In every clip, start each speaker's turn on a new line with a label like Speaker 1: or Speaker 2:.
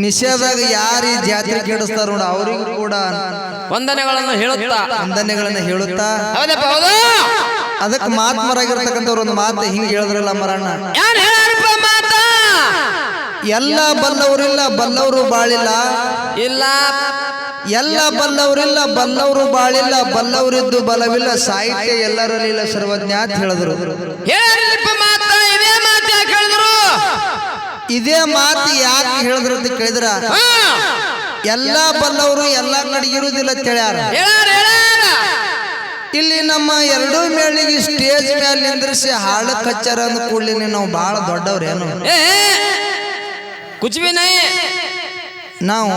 Speaker 1: ನಿಷೇಧಾಗ ಯಾರು ಈ ಜಾತ್ರೆ ಕೆಡಿಸ್ತಾರ ನೋಡ ಅವರಿಗೂ ಕೂಡ.
Speaker 2: ವಂದನೆಗಳನ್ನು ಹೇಳುತ್ತಾ?
Speaker 1: ವಂದನೆಗಳನ್ನು ಹೇಳುತ್ತಾ?
Speaker 2: ಹೌದಪ್ಪ ಹೌದು.
Speaker 1: ಅದಕ್ಕೆ ಮಾತ್ಮರಾಗಿರ್ತಕ್ಕಂಥವ್ರು ಒಂದು ಮಾತು ಹಿಂಗೆ ಹೇಳಿದ್ರಲ್ಲ ಮರಣ್ಣ.
Speaker 2: ಯಾರು ಹೇಳಾರಪ್ಪ ಮಾತ?
Speaker 1: ಎಲ್ಲ ಬಲ್ಲವರಿಲ್ಲ ಬಲ್ಲವರು ಬಾಳಿಲ್ಲ.
Speaker 2: ಇಲ್ಲ.
Speaker 1: ಎಲ್ಲ ಬಲ್ಲವರಿಲ್ಲ ಬಲ್ಲವರು ಬಾಳಿಲ್ಲ ಬಲ್ಲವರಿದ್ದು ಬಲವಿಲ್ಲ ಸಾಹಿತ್ಯ ಎಲ್ಲರಲ್ಲಿಲ್ಲ ಸರ್ವಜ್ಞ ಅಂತ ಹೇಳಿದ್ರು.
Speaker 2: ಇದೇ ಮಾತು ಯಾಕೆ ಹೇಳಿದ್ರು
Speaker 1: ಅಂತ ಕೇಳಿದ್ರ? ಎಲ್ಲ ಬಲ್ಲವರು ಎಲ್ಲ ಕಡೆ ಇರುವುದಿಲ್ಲ ಅಂತ ಹೇಳ್ಯಾರ. ಇಲ್ಲಿ ನಮ್ಮ ಎರಡೂ ಮೇಳಿಗೆ ಸ್ಟೇಜ್ ಮೇಲೆ ನಿಂದ್ರಿಸಿ ಹಾಳು ಕಚ್ಚಾರ ಅಂದ ಕೂಡ್ಲಿನಿ ನಾವು ಬಹಳ ದೊಡ್ಡವ್ರೇನು?
Speaker 2: ಏನು ಕುಚ್ ಬಿ ನೈ
Speaker 1: ನಾವು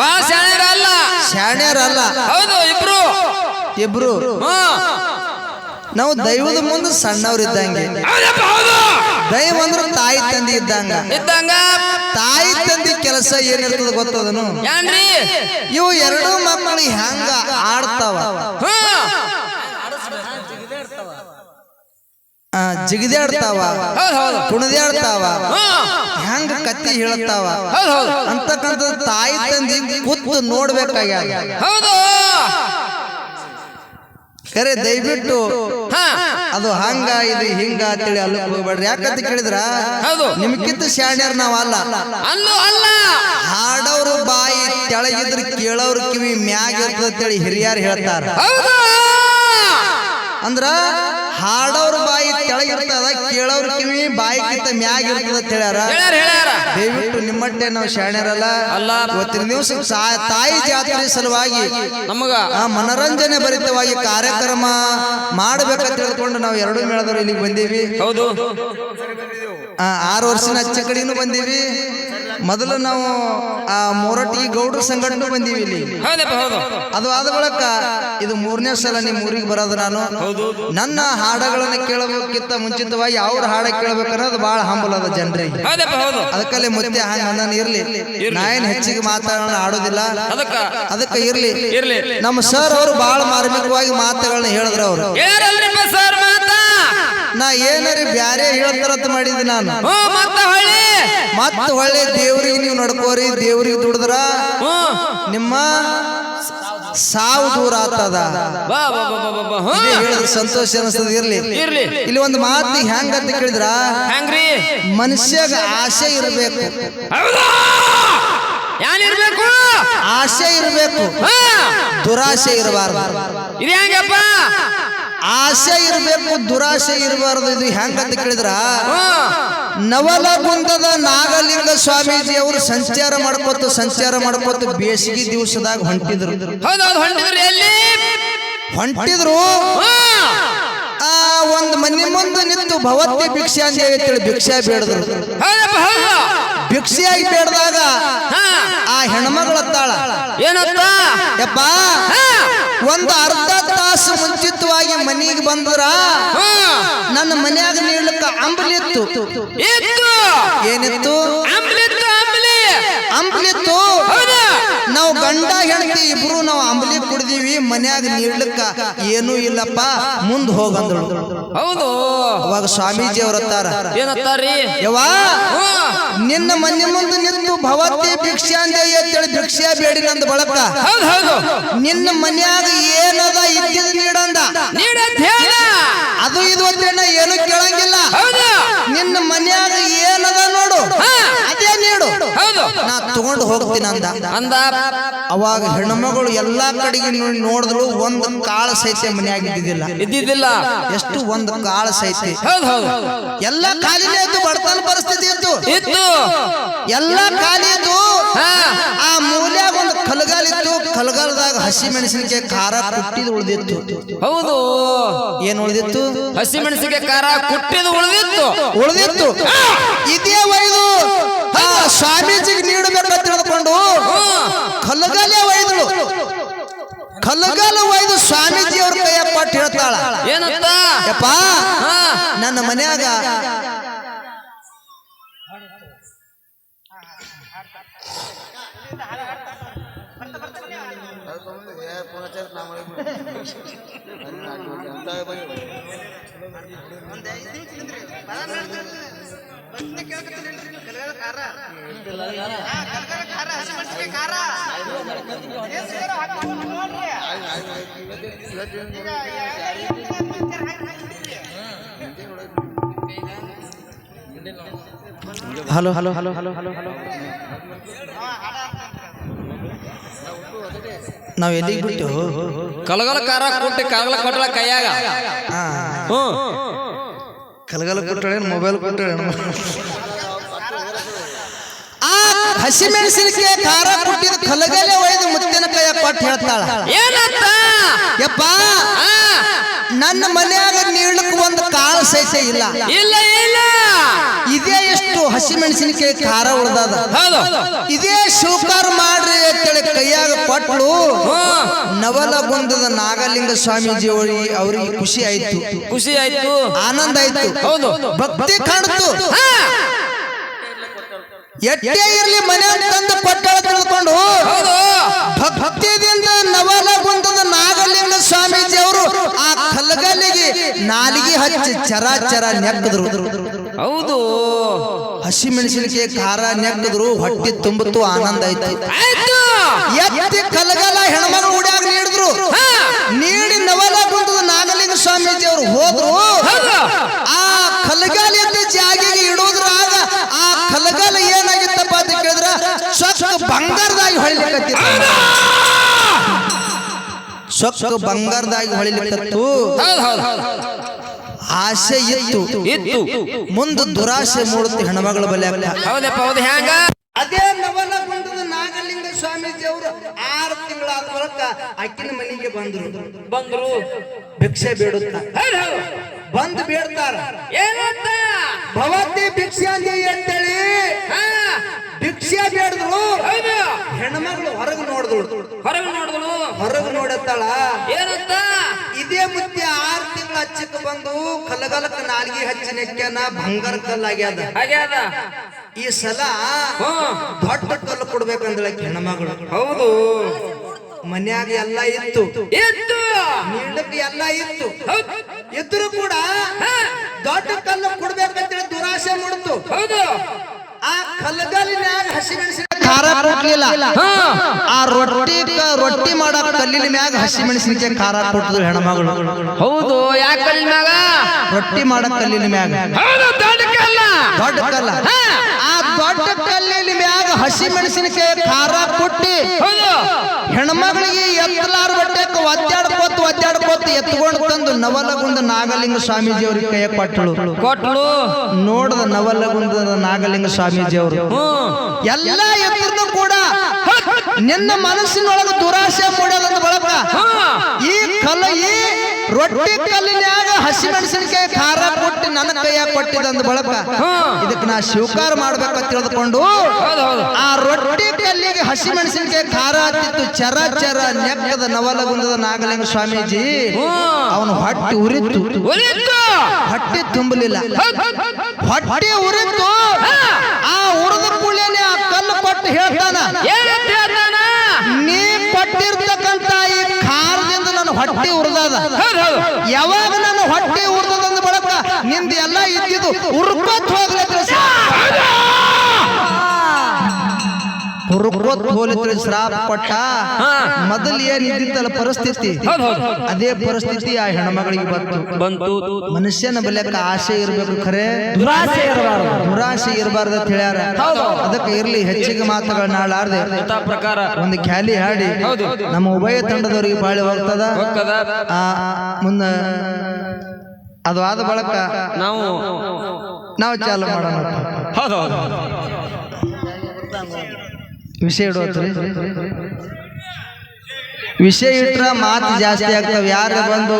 Speaker 2: ಬಹಳ ಶಾಣ್ಯರಲ್ಲ.
Speaker 1: ಶಾಣ್ಯರಲ್ಲ.
Speaker 2: ಹೌದು ಇಬ್ರು.
Speaker 1: ಇಬ್ರು. ನಾವು ದೈವದ ಮುಂದೆ ಸಣ್ಣವ್ರು
Speaker 2: ಇದ್ದಂಗೆ. ಹೌದು.
Speaker 1: ದೈವ ಅಂದ್ರೆ ತಾಯಿ ತಂದೆ ಇದ್ದಂಗ.
Speaker 2: ಇದ್ದಂಗ.
Speaker 1: ತಾಯಿ ತಂದೆ ಕೆಲಸ ಏನಿರ್ತದ ಗೊತ್ತದನು ಇವು ಎರಡು ಮಕ್ಕಳು ಹೆಂಗ ಆಡ್ತಾವ.
Speaker 2: ಹಾ.
Speaker 1: ಆ, ಜಿಗಿದಾಡ್ತಾವ
Speaker 2: ಹೌದು ಹೌದು.
Speaker 1: ಕುಣಿದಾಡ್ತಾವ
Speaker 2: ಹಾ.
Speaker 1: ಹೆಂಗ ಕತ್ತಿ ಹೇಳ್ತಾವ.
Speaker 2: ಹೌದು ಹೌದು.
Speaker 1: ಅಂತಕ್ಕಂಥ ತಾಯಿ ತಂದೆ ಕೂತು ನೋಡ್ಬೇಕಾಗ್ಯಾದ. ಖರೆ ದಯವಿಟ್ಟು ಅದು ಹಂಗ ಇದು ಹಿಂಗ ಅಂತೇಳಿ ಅಲ್ಲಿ ಹೋಗ್ಬೇಡ್ರಿ. ಯಾಕಂತ ಕೇಳಿದ್ರ?
Speaker 2: ಹೌದು.
Speaker 1: ನಿಮ್ಗಿಂತ ಶಾಣ್ಯರ್ ನಾವಲ್ಲ
Speaker 2: ಅಲ್ಲೂ. ಅಲ್ಲ
Speaker 1: ಹಾಡೋರು ಬಾಯಿ ತೆಳಗಿದ್ರ ಕೇಳೋರು ಕಿವಿ ಮ್ಯಾಗ ಇರ್ತದ ಅಂತೇಳಿ ಹಿರಿಯರು ಹೇಳ್ತಾರ. ಅಂದ್ರ ಹಾಡೋರ್ ಬಾಯಿ ಕೆಳಗಿರ್ತದ ಕೇಳೋರ್ ಕಿವಿ ಬಾಯಿಗಿಂತ ಮ್ಯಾಗ ಇರ್ತದ ಅಂತ ಹೇಳ್ಯಾರ. ದಯವಿಟ್ಟು ನಿಮ್ಮಟ್ಟೆ ನಾವು ಶಾಣ್ಯರಲ್ಲ
Speaker 2: ಅಲ್ಲ.
Speaker 1: ಇವತ್ತಿನ ದಿವಸ ತಾಯಿ ಜಾತ್ರೆ ಸಲುವಾಗಿ
Speaker 2: ನಮಗ
Speaker 1: ಮನರಂಜನೆ ಭರಿತವಾಗಿ ಕಾರ್ಯಕ್ರಮ ಮಾಡ್ಬೇಕಂತ ತಿಳ್ಕೊಂಡು ನಾವು ಎರಡು ಮೇಳದವ್ರು ಇಲ್ಲಿಗೆ ಬಂದೀವಿ.
Speaker 2: ಹೌದು.
Speaker 1: ಆ, ಆರು ವರ್ಷನ ಅಚ್ಚ ಕಡೆನೂ ಬಂದೀವಿ. ಮೊದಲು ನಾವು ಆ ಮೊರಟಿ ಗೌಡ್ರ ಸಂಘಟನೆ ಬಂದೀವಿ ಇಲ್ಲಿ. ಅದು ಆದ ಬಳಿಕ ಇದು ಮೂರನೇ ಸಲ ನಿಮ್ಮ ಊರಿಗೆ ಬರೋದು ನಾನು. ನನ್ನ ಹಾಡಗಳನ್ನ ಕೇಳಬೇಕಿಂತ ಮುಂಚಿತವಾಗಿ ಅವ್ರ ಹಾಡ ಕೇಳಬೇಕನ್ನೋದು ಬಹಳ ಹಂಬಲ ಅದ ಜನರಿಗೆ. ಅದಕ್ಕಲ್ಲಿ ಮುತ್ತೆ ಹಂಗ ಇರ್ಲಿ ನಾ ಏನ್ ಹೆಚ್ಚಿಗೆ ಮಾತಾಡೋಣ ಆಡೋದಿಲ್ಲ.
Speaker 2: ಅದಕ್ಕ
Speaker 1: ಅದಕ್ಕೆ ಇರ್ಲಿ.
Speaker 2: ಇರ್ಲಿ.
Speaker 1: ನಮ್ಮ ಸರ್ ಅವರು ಬಹಳ ಮಾರ್ಮಿಕವಾಗಿ ಮಾತುಗಳನ್ನ ಹೇಳಿದ್ರು ಅವರು. ನಾ ಏನಾರಿ ಬ್ಯಾರೆ ಹೇಳ್ತಾರತ್ ಮಾಡಿದ್ದೆ ನಾನು.
Speaker 2: ಮತ್ತ ಹೊಳ್ಳಿ.
Speaker 1: ದೇವ್ರಿಗೆ ನೀವು ನಡ್ಕೋರಿ ದೇವ್ರಿಗೆ ದುಡಿದ್ರ. ನಿಮ್ಮ ಸಾವು ದೂರ ಆತದ ಸಂತೋಷ ಅನಿಸ್ತದ ಇರ್ಲಿ. ಇಲ್ಲಿ ಒಂದು ಮಾತು ಹೆಂಗ ಅಂತ ಕೇಳಿದ್ರ? ಮನುಷ್ಯಗ ಆಸೆ ಇರಬೇಕು.
Speaker 2: ಇರ್ಬೇಕು?
Speaker 1: ಆಸೆ ಇರಬೇಕು. ದುರಾಸೆ ಇರಬಾರ್ದು.
Speaker 2: ಇದು ಹೆಂಗಪ್ಪ?
Speaker 1: ಆಸೆ ಇರಬೇಕು ದುರಾಸೆ ಇರಬಾರ್ದು ಇದು ಹೆಂಗಂತ ಕೇಳಿದ್ರ?
Speaker 2: ನವಲ
Speaker 1: ನವಲಗುಂದದ ನಾಗಲಿಂಗ ಸ್ವಾಮೀಜಿ ಅವರು ಸಂಚಾರ ಮಾಡ್ಕೊತ ಸಂಚಾರ ಮಾಡ್ಕೊತ ಬೇಸಿಗೆ ದಿವಸದಾಗ ಹೊಂಟಿದ್ರು.
Speaker 2: ಹೊಂಟಿದ್ರಿ.
Speaker 1: ಆ ಒಂದ್ ಮನೆ ಮುಂದೆ ನಿಂತು ಭವತ್ತಿ ಭಿಕ್ಷೆ ಅಂತ ಹೇಳಿ ಭಿಕ್ಷೆ ಬೇಡದ್ರು. ಭಿಕ್ಷೆಯಾಗಿ ಬೇಡದಾಗ ಆ ಹೆಣ್ಮಗಳ ತಾಳ.
Speaker 2: ಏನಪ್ಪ
Speaker 1: ಒಂದು ಅರ್ಧ ತಾಸು ಮುಂಚಿತವಾಗಿ ಮನೆಗೆ ಬಂದ್ರ ನನ್ನ ಮನ್ಯಾಗ ನೀಡ್ಲಿಕ್ಕ ಅಂಬಲಿತ್ತು. ಏನಿತ್ತು?
Speaker 2: ಅಂಬ್ಲಿತ್ತು.
Speaker 1: ನಾವು ಗಂಡ ಹೆಂಡತಿ ಇಬ್ರು ನಾವು ಅಂಬಲಿ ಕುಡ್ದೀವಿ ಮನ್ಯಾಗ ನೀಡ್ಲಿಕ್ಕ ಏನೂ ಇಲ್ಲಪ್ಪ ಮುಂದ್ ಹೋಗಂದ್ರು
Speaker 2: ಹೌದು.
Speaker 1: ಅವಾಗ ಸ್ವಾಮೀಜಿ ಅವ್ರ ಹತ್ತಾರ.
Speaker 2: ಏನತ್ತಾರಿ? ಯವಾ
Speaker 1: ನಿನ್ನ ಮನೆ ಮುಂದೆ ನಿಂತು ಭವತಿ ಭಿಕ್ಷೆ ಅಂತ ಅಂತೇಳಿ ಭಿಕ್ಷೆ ಬೇಡಿ ನಂದು ಬಳಕ.
Speaker 2: ಹೌದು ಹೌದು.
Speaker 1: ನಿನ್ನ ಮನ್ಯಾಗ ಏನದ ಇದ್ದಿದ್ ನೀಡಂದ. ಅದು ಇದು ಅಂತ ಏನು ಕೇಳಂಗಿಲ್ಲ.
Speaker 2: ಹೌದು.
Speaker 1: ನಿನ್ನ ಮನ್ಯಾಗ ಏನದ ನೋಡು
Speaker 2: ಹಾ.
Speaker 1: ಅದೇ ನೀಡು
Speaker 2: ಹೌದು
Speaker 1: ನಾ ತಗೊಂಡು ಹೋಗ್ತೀನಿ ಅಂದ.
Speaker 2: ಅಂದ
Speaker 1: ಅವಾಗ ಹೆಣ್ಮಗಳು ಎಲ್ಲಾ ಕಡೆಗೆ ನೋಡಿದ್ರು ಒಂದ್ ಕಾಳ ಸಹಿತ ಮನೆಯಾಗ ಇದ್ದಿದ್ದಿಲ್ಲ.
Speaker 2: ಇದ್ದಿದ್ದಿಲ್ಲ.
Speaker 1: ಎಷ್ಟು ಒಂದು ಕಾಳ ಸಹಿತ.
Speaker 2: ಹೌದು
Speaker 1: ಎಲ್ಲ ಖಾಲಿನೇ ಇತ್ತು ಬಡತನ ಪರಿಸ್ಥಿತಿ ಇತ್ತು.
Speaker 2: ಇತ್ತು.
Speaker 1: ಎಲ್ಲ ಖಾಲಿ ಆ ಮೂಲ್ಯಾಗ ಒಂದು ಕಲ್ಗಾಲ ಇತ್ತು. ಕಲ್ಗಾಲದಾಗ ಹಸಿ ಮೆಣಸಿನಕಾಯಿ ಖಾರ ಕುಟ್ಟಿದ್ ಉಳಿದಿತ್ತು.
Speaker 2: ಹೌದು.
Speaker 1: ಏನ್ ಉಳಿದಿತ್ತು?
Speaker 2: ಹಸಿ ಮೆಣಸಿಗೆ ಖಾರ ಕುಟ್ಟಿದ್ ಉಳಿದಿತ್ತು.
Speaker 1: ಉಳಿದಿತ್ತು. ಇದೇ ಒಯ್ದು ಆ ಸ್ವಾಮೀಜಿಗೆ ನೀಡಬೇಕಂತ ತಿಳ್ಕೊಂಡು ಕಲಗಾಲೆ ಒಯ್ದಳು. ಕಲಗಾಲ ಒಯ್ದು ಸ್ವಾಮೀಜಿ ಅವ್ರ ಕೈಯ ಪಟ್ಟು ಹೇಳ್ತಾಳ
Speaker 2: ಏನಂತ?
Speaker 1: ಯಪ್ಪ
Speaker 2: ಹಾ.
Speaker 1: ನನ್ನ ಮನ್ಯಾಗ hello hello hello hello hello ನಾವು ಎಲ್ಲಿಗೆ ಬಿಟ್ಟು?
Speaker 2: ಕಲಗಲ ಕಾರ ಕೊಟ್ಟು ಕಲಗಲ ಕೊಟ್ಟಳ ಕೈಯಾಗ?
Speaker 1: ಕಲಗಲ ಕೊಟ್ಟಳೆ ಮೊಬೈಲ್ ಕೊಟ್ಟಳೆ ಆ ಹಸಿಮೆಣಸಿನಕಾಯಿ ಖಾರ ಕೊಟ್ಟಿದ್ದು ಕಲಗಲೆ ಒಯ್ದು ಮುತ್ತಿನ ಕೈಯ ಕೊಟ್ಟು ಹೇಳ್ತಾಳ.
Speaker 2: ಏನಂತ?
Speaker 1: ಯಪ್ಪ ನನ್ನ ಮನೆಯಾಗ ನೀಳಕ್ ಒಂದು ಕಾಳ ಸಹಿತ ಇಲ್ಲ.
Speaker 2: ಇಲ್ಲ ಇಲ್ಲ.
Speaker 1: ಇದೇ ಎಷ್ಟು ಹಸಿಮೆಣಸಿನಕಾಯಿ ಖಾರ ಉಳ್ದದ. ಇದೇ ಶಿವಕಾರ ಮಾಡ್ರಿ ಅಂತೇಳಿ ಕೈಯಾಗ ಕೊಟ್ಟು
Speaker 2: ನವಲ
Speaker 1: ಬಂದದ ನಾಗಲಿಂಗ ಸ್ವಾಮೀಜಿ ಅವ್ರಿಗೆ ಅವ್ರಿಗೆ ಖುಷಿ ಆಯ್ತು.
Speaker 2: ಖುಷಿ ಆಯ್ತು.
Speaker 1: ಆನಂದ ಆಯ್ತು.
Speaker 2: ಹೌದು.
Speaker 1: ಭಕ್ತಿ ಕಾಣ್ತು.
Speaker 2: ಹಾ,
Speaker 1: ಎಟ್ಟೇ ಇರ್ಲಿ ಮನೆ ತಂದ ಪಟ್ಟಳ ತಿಳ್ಕೊಂಡು ಭಕ್ತಿಯಿಂದ ನವಲ ಬಂದದ ನಾಗಲಿಂಗ ಸ್ವಾಮೀಜಿ ಅವರು ಆ ಕಲ್ಲಗಲ್ಲಿಗೆ ನಾಲಿಗೆ ಹಚ್ಚಿ ಚರ ಚರ ನೆಕ್ಕದ್ರು.
Speaker 2: ಹೌದು.
Speaker 1: ಹಸಿ ಮೆಣಸಿನಕಾಯಿ ಖಾರ ನೆಕ್ಕದ್ರು ಹೊಟ್ಟೆ ತುಂಬಿತು ಆನಂದ ಆಯ್ತು. ಎತ್ತಿ ಬಂಗಾರದಾಗಿ ಹೊಳಿಲಿಕ್ಕತ್ತಿತ್ತು ಸೊಕ್ಕ ಬಂಗಾರದಾಗಿ
Speaker 2: ಹೌದು
Speaker 1: ಆಸೆ ಇತ್ತು.
Speaker 2: ಇತ್ತು.
Speaker 1: ಮುಂದೆ ದುರಾಸೆ ಮೂಡುತ್ತೆ ಹೆಣ್ಮಗಳ ಬಲೆ
Speaker 2: ಹೌದಪ್ಪ ಹೌದು ಹ್ಯಾಂಗ?
Speaker 1: ಅದೇ ನವಲಗುಂದದ ನಾಗಲಿಂಗ ಸ್ವಾಮೀಜಿ ಅವರು ಆರು ತಿಂಗಳಾದ ಬಳಿಕ ಅಕ್ಕಿನ ಮನೆಗೆ ಬಂದ್ರು.
Speaker 2: ಬಂದ್ರು.
Speaker 1: ಭಿಕ್ಷೆ ಬೇಡುತ್ತ. ಬಂದು ಬೇಡ್ತಾರ.
Speaker 2: ಏನಂತ?
Speaker 1: ಭವತಿ ಭಿಕ್ಷೆ ಅಂತೇಳಿ.
Speaker 2: ಹಾ,
Speaker 1: ಭಿಕ್ಷೆ ಹೆಣ್ಮಗಳು ಹೊರಗೆ ನೋಡಿದಳು.
Speaker 2: ಹೊರಗೆ ನೋಡಿದಳು?
Speaker 1: ಹೊರಗೆ ನೋಡತ್ತಾಳ.
Speaker 2: ಏನಂತ
Speaker 1: ಇದೇ ಮುತ್ತಿ ಆರ್ ತಿಂಗಳ ಹಚ್ಚಕ್ಕೆ ಬಂದು ಕಲಗಲಕ್ಕ ನಾಲ್ಗಿ ಹಚ್ಚಿ ನೆಕ್ಕನ ಬಂಗಾರ ಕಲ್ಲಾಗ್ಯದ
Speaker 2: ಆಗ್ಯಾದ.
Speaker 1: ಈ ಸಲ ದೊಡ್ಡ ಕಲ್ಲು ಕೊಡ್ಬೇಕಂದ್ರೆ ಹೆಣ್ಮಗಳು.
Speaker 2: ಹೌದು.
Speaker 1: ಮನ್ಯಾಗ ಎಲ್ಲ ಇತ್ತು.
Speaker 2: ಇತ್ತು.
Speaker 1: ನೀಡಕ್ಕೆ ಎಲ್ಲ ಇತ್ತು. ಇದ್ರು ಕೂಡ ದೊಡ್ಡ ಕಲ್ಲು ಕೊಡ್ಬೇಕಂತೇಳಿ ದುರಾಸೆ ಮುಡ್ತು.
Speaker 2: ಹೌದು.
Speaker 1: ಆ ಕಲ್ಲಗಲಿನ್ಯಾಗ ಹಸಿಮೆಣಸಿನ ಖಾರ ಆ ರೊಟ್ಟಿ ರೊಟ್ಟಿ ಮಾಡಕ್ ಕಲ್ಲಿನ ಮ್ಯಾಗ ಹಸಿಮೆಣಸಿನಕಾಯಿ ಖಾರ ಕೊಟ್ಟಿದ್ರು ಹೆಣ್ಮಗಳು
Speaker 2: ಹೌದು ಯಾಕೆ ಕಲ್ಲಿನ ಮ್ಯಾಗ?
Speaker 1: ರೊಟ್ಟಿ ಮಾಡಕ್ ಕಲ್ಲಿನ ಮ್ಯಾಗ. ದೊಡ್ಡ ಕಲ್ಲ. ಆ ದೊಡ್ಡ ಕಲ್ಲಿನ ಮ್ಯಾಗ ಹಸಿಮೆಣಸಿನಕಾಯಿ ಖಾರ ಕೊಟ್ಟಿ ಹೆಣ್ಮಗಳಿಗೆ ಎತ್ತಲಾರ ಬಟ್ಟೆಕ್ ಒದ್ದಾಡ್ಕೋತ ಒದ್ದಾಡ್ಕೋತ ಎತ್ಕೊಂಡು ತಂದು ನವಲಗುಂದ ನಾಗಲಿಂಗ ಸ್ವಾಮೀಜಿ ಅವ್ರಿಗೆ ಕೈಯ ಕೊಟ್ಟಳು.
Speaker 2: ಕೊಟ್ಟಳು
Speaker 1: ನೋಡದ ನವಲಗುಂದ ನಾಗಲಿಂಗ ಸ್ವಾಮೀಜಿ ಅವರು ಎಲ್ಲ ಎತ್ತರನು ಕೂಡ ನಿನ್ನ ಮನಸ್ಸಿನೊಳಗ ದುರಾಸೆ ಮೂಡದಂದ ಬಳಪ ಈ ಕಲ್ಲ ಈ ರೊಟ್ಟಿ ಕಲ್ಲಿನ್ಯಾಗ ಹಸಿ ಮೆಣಸಿನಕಾಯಿ ಖಾರ ಕೊಟ್ಟು ನನ್ನ ಕೈಯಾಗ ಕೊಟ್ಟಿದಂದ ಬಳಕ ಇದಕ್ಕೆ ನಾ ಸ್ವೀಕಾರ ಮಾಡ್ಬೇಕು ತಿಳಿದುಕೊಂಡು ಆ ರೊಟ್ಟಿ ಕಲ್ಲಿಗೆ ಹಸಿ ಮೆಣಸಿನಕಾಯಿ ಖಾರ ಹತ್ತಿತ್ತು ಚರ ಚರ ನೆಕ್ಕದ ನವಲಗುಂದದ ನಾಗಲಿಂಗ ಸ್ವಾಮೀಜಿ. ಅವನು ಹೊಟ್ಟೆ ಉರಿತು ಹೊಟ್ಟೆ ತುಂಬಲಿಲ್ಲ. ಹೊಟ್ಟೆ ಉರಿತು ಆ ಉರಿದ ಕೂಡಲೇ ಆ ಕಲ್ಲು ಕೊಟ್ಟು ಹೇಳ್ತಾನ? ನೀ ಪಟ್ಟಿರ್ತಕ್ಕಂತ ಈ ಖಾರದಿಂದ ನನ್ನ ಹೊಟ್ಟೆ ಉರಿದದ. ಯಾವಾಗ ನನ್ನ ಹೊಟ್ಟೆ ಉರಿದದಂದ ಬಳಕ ನಿಂದ ಎಲ್ಲ ಇದ್ದಿದ್ದು ಉರ್ಕೋತ್ ಹೋಗ್ಲತ್ರ ಉರ್ಕೋತ್ ಹೋಲಿತ್ರ ಶ್ರಾಪ ಕೊಟ್ಟ ಮೊದಲು ಏನ್ ಇದ್ದಿತ್ತಲ್ಲ ಪರಿಸ್ಥಿತಿ? ಅದೇ ಪರಿಸ್ಥಿತಿ ಆ ಹೆಣ್ಮಗಳಿಗೆ ಬಂತು.
Speaker 2: ಬಂತು.
Speaker 1: ಮನುಷ್ಯನ ಬೆಲೆಕ ಆಸೆ ಇರಬೇಕು ಖರೆ?
Speaker 2: ದುರಾಸೆ ಇರಬಾರದು.
Speaker 1: ದುರಾಸೆ ಇರಬಾರ್ದು ಅಂತ ಹೇಳ್ಯಾರ. ಅದಕ್ಕೆ ಇರ್ಲಿ ಹೆಚ್ಚಿಗೆ ಮಾತುಗಳನ್ನ ಆಡಾರ್ದೆ
Speaker 2: ಪ್ರಕಾರ.
Speaker 1: ಒಂದು ಖ್ಯಾಲಿ ಹಾಡಿ. ನಮ್ಮ ಉಭಯ ತಂಡದವರಿಗೆ ಬಾಳೆ ಹೋಗ್ತದ?
Speaker 2: ಮುನ್ನ
Speaker 1: ಆ ಮುಂದ ಅದು ಆದ ಬಳಕ
Speaker 2: ನಾವು
Speaker 1: ನಾವು ಚಾಲು ಮಾಡೋಣ.
Speaker 2: ಹೌದು.
Speaker 1: ವಿಷಯ ಇಡೋದ್ರಿ ವಿಷಯ ಇಟ್ರ ಮಾತು ಜಾಸ್ತಿ ಆಗ್ತಾವ. ಯಾರು ಬಂದು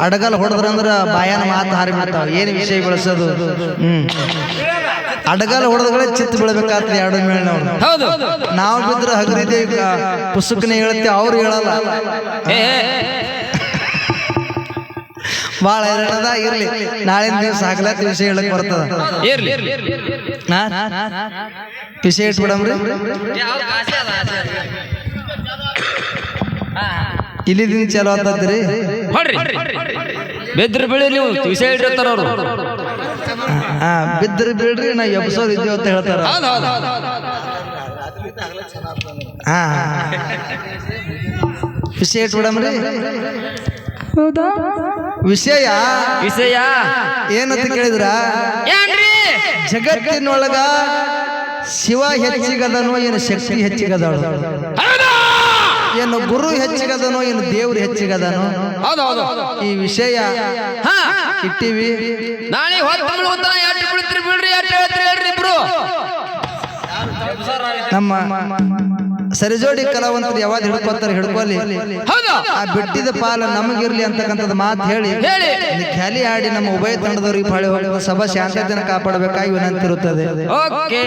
Speaker 1: ಅಡಗಲ್ ಹೊಡೆದ್ರಂದ್ರ ಬಾಯನ ಮಾತು ಹಾರಿ ಬಿಡ್ತಾವ. ಏನು ವಿಷಯ ಬೆಳೆಸೋದು? ಹ್ಮ್. ಅಡಗಲ್ ಹೊಡೆದ್ರೆ ಚಿತ್ತ ಬೀಳ್ಬೇಕಾಗ್ತದೆ ಎರಡು ಮೇಲೆ ನಾವು
Speaker 2: ಹೌದು.
Speaker 1: ನಾವು ಬಿದ್ರೆ ಹಗರಿದೆ ಪುಸ್ತಕನೇ ಹೇಳುತ್ತೆ ಅವ್ರು ಹೇಳಲ್ಲ. ಭಾಳ ಎರಡದ ಇರ್ಲಿ ನಾಳಿನ ದಿವಸ ಹಾಕ್ಲಾಕ ವಿಷಯ ಹೇಳಕ್ ಬರ್ತದ.
Speaker 2: ಇರ್ಲಿ?
Speaker 1: ವಿಷಯ ಇಟ್ಬಿಡಮ್ರಿ ಇಲ್ಲಿ ಚಲೋ ಆತದ್ರಿ.
Speaker 2: ಬಿದ್ರ ಬೆದ್ರ ಬೆಳಿ ನೀವು ವಿಷಯ ಇಟ್ಟಿರ್ತಾರ ಅವರು.
Speaker 1: ಹಾ ಬಿದ್ರ ಬಿಡ್ರಿ ನಾ ಎಬ್ಸೋದ್ ಇದ್ದೀವಿ ಅಂತ ಹೇಳ್ತಾರ.
Speaker 2: ಹೌದು ಹೌದು
Speaker 1: ಹಾ ವಿಷಯ ಇಟ್ಬಿಡಮ್ರಿ ವಿಷಯ?
Speaker 2: ವಿಷಯ.
Speaker 1: ಏನಂತ ಕೇಳಿದ್ರ?
Speaker 2: ಏನ್ರಿ?
Speaker 1: ಜಗತ್ತಿನೊಳಗ ಶಿವ ಹೆಚ್ಚಿಗದನೋ ಏನು ಶಕ್ತಿ ಹೆಚ್ಚಿಗದಳು?
Speaker 2: ಹೌದಾ?
Speaker 1: ಏನು ಗುರು ಹೆಚ್ಚಿಗದನೋ ಏನು ದೇವ್ರು ಹೆಚ್ಚಿಗದನೋ?
Speaker 2: ಹೌದು ಹೌದು
Speaker 1: ಈ ವಿಷಯ
Speaker 2: ಹಾ.
Speaker 1: ಇಟ್ಟಿವಿ.
Speaker 2: ನಾಳೆ ಬಿಡ್ರಿ
Speaker 1: ನಮ್ಮ ಸರಿಜೋಡಿ ಕಲಾವಂತರು ಯಾವಾಗ ಹಿಡ್ಕೊತಾರೆ ಹಿಡ್ಕೊಲಿ
Speaker 2: ಹೌದು.
Speaker 1: ಆ ಬಿಟ್ಟಿದ ಪಾಲ ನಮಗಿರ್ಲಿ ಅಂತಕ್ಕಂಥದ್ದು ಮಾತು ಹೇಳಿ. ಖ್ಯಾಲಿ ಆಡಿ ನಮ್ಮ ಉಭಯ ತಂಡದವರಿಗೆ ಪಾಳಿ ಹೋಗುವ ಸಭಾ ಶಾಂತತೆಯನ್ನು ಕಾಪಾಡಬೇಕಾಗಿ ವಿನಂತಿರುತ್ತದೆ.
Speaker 2: ಓಕೆ.